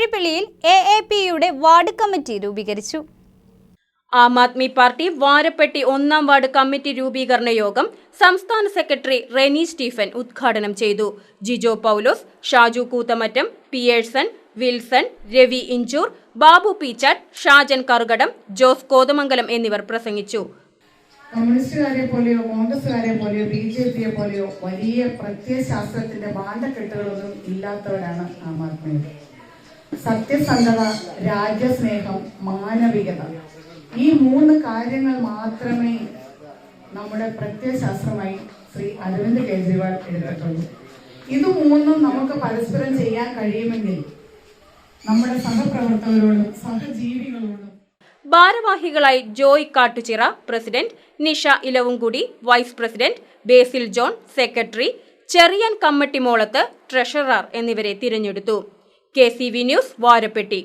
വാഴപ്പിള്ളിയിൽ A A പിയുടെ ward committee രൂപീകരിച്ചു. Aam Aadmi party Varappetty ഒന്നാം വാർഡ് കമ്മിറ്റി രൂപീകരണ യോഗം സംസ്ഥാന സെക്രട്ടറി റെനി സ്റ്റീഫൻ ഉദ്ഘാടനം ചെയ്തു. ജിജോ പൗലോസ് ഷാജു കൂത്തമറ്റം പിയേഴ്സൺ വിൽസൺ രവി ഇഞ്ചൂർ ബാബു പീച്ചാട്ട് ഷാജൻ കറുകടം ജോസ് കോതമംഗലം എന്നിവർ പ്രസംഗിച്ചു. കമ്മ്യൂണിസ്റ്റുകാരെ പോലെയോ കോൺഗ്രസ്സുകാരെ പോലെയോ ബി ജെ പിയെ പോലെയോ വലിയ പ്രത്യയശാസ്ത്രത്തിന്റെ ബാന്ധക്കെട്ടുകളൊന്നും ഇല്ലാത്തവരാണ് ആം ആദ്മി സത്യസന്ധത രാജ്യസ്നേഹം മാനവികത. ഈ മൂന്ന് കാര്യങ്ങൾ മാത്രമേ നമ്മുടെ പ്രത്യയശാസ്ത്രമായി ശ്രീ അരവിന്ദ് കെജ്രിവാൾ എടുത്തിട്ടുള്ളൂ. ഇത് മൂന്നും നമുക്ക് പരസ്പരം ചെയ്യാൻ കഴിയുമെങ്കിൽ നമ്മുടെ സഹപ്രവർത്തകരോടും സഹജീവികളോടും ഭാരവാഹികളായി Joy Kattuchira president Nisha Elavumkudy vice president Basil John secretary Cherian Kammattimolath treasurer എന്നിവരെ തിരഞ്ഞെടുത്തു. K C V news Varappetty